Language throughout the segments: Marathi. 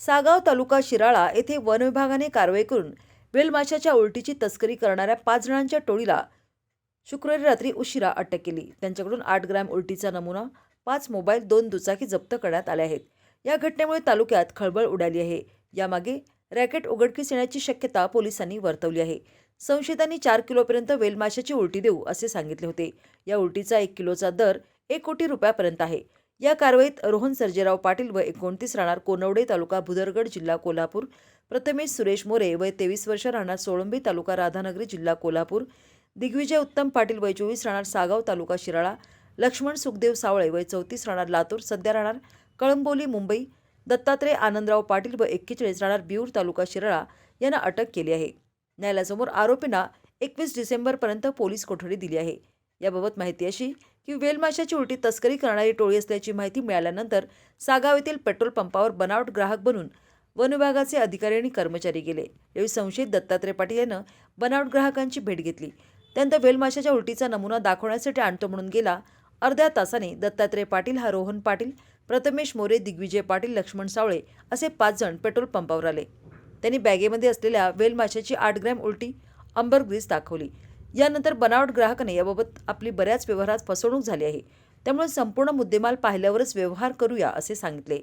सागाव तालुका शिराळा येथे वन विभागाने कारवाई करून वेलमाशाच्या उलटीची तस्करी करणाऱ्या पाच जणांच्या टोळीला शुक्रवारी रात्री उशिरा अटक केली. त्यांच्याकडून आठ ग्रॅम उलटीचा नमुना पाच मोबाईल दोन दुचाकी जप्त करण्यात आल्या आहेत. या घटनेमुळे तालुक्यात खळबळ उडाली आहे. यामागे रॅकेट उघडकीस येण्याची शक्यता पोलिसांनी वर्तवली आहे. संशयितांनी चार किलोपर्यंत वेलमाशाची उलटी देऊ असे सांगितले होते. या उलटीचा एक किलोचा दर एक कोटी रुपयापर्यंत आहे. या कारवाईत रोहन सर्जेराव पाटील व एकोणतीस राहणार कोनवडे तालुका भुदरगड जिल्हा कोल्हापूर. प्रथमेश सुरेश मोरे वय तेवीस वर्ष राहणार सोळंबी तालुका राधानगरी जिल्हा कोल्हापूर. दिग्विजय उत्तम पाटील वय चोवीस राहणार सागाव तालुका शिराळा. लक्ष्मण सुखदेव सावळे वय चौतीस राहणार लातूर. सध्या राहणार कळंबोली मुंबई. दत्तात्रय आनंदराव पाटील व एक्केचाळीस राहणार बिऊर तालुका शिराळा यांना अटक केली आहे. न्यायालयासमोर आरोपींना एकवीस डिसेंबरपर्यंत पोलीस कोठडी दिली आहे. याबाबत माहिती अशी की वेलमाशाची उलटी तस्करी करणारी टोळी असल्याची माहिती मिळाल्यानंतर सागाव येथील पेट्रोल पंपावर बनावट ग्राहक बनून वन विभागाचे अधिकारी आणि कर्मचारी गेले. यावेळी संशयित दत्तात्रय पाटील यानं बनावट ग्राहकांची भेट घेतली. त्यानंतर वेलमाशाच्या उलटीचा नमुना दाखवण्यासाठी आणतो म्हणून गेला. अर्ध्या तासाने दत्तात्रय पाटील हा रोहन पाटील प्रथमेश मोरे दिग्विजय पाटील लक्ष्मण सावळे असे पाच जण पेट्रोल पंपावर आले. त्यांनी बॅगेमध्ये असलेल्या वेलमाशाची आठ ग्रॅम उलटी अंबरग्रीज दाखवली. यानंतर बनावट ग्राहकाने याबाबत आपली बऱ्याच व्यवहारात फसवणूक झाली आहे. त्यामुळे संपूर्ण मुद्देमाल पाहिल्यावरच व्यवहार करूया असे सांगितले.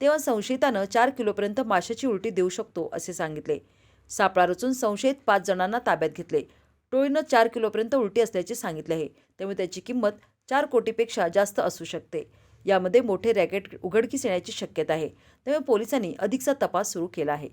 तेव्हा संशयितानं चार किलोपर्यंत माशाची उलटी देऊ शकतो असे सांगितले. सापळा रचून संशयित पाच जणांना ताब्यात घेतले. टोळीनं चार किलोपर्यंत उलटी असल्याचे सांगितले आहे. त्यामुळे त्याची किंमत चार कोटीपेक्षा जास्त असू शकते. यामध्ये मोठे रॅकेट उघडकीस येण्याची शक्यता आहे. त्यामुळे पोलिसांनी अधिकचा तपास सुरू केला आहे.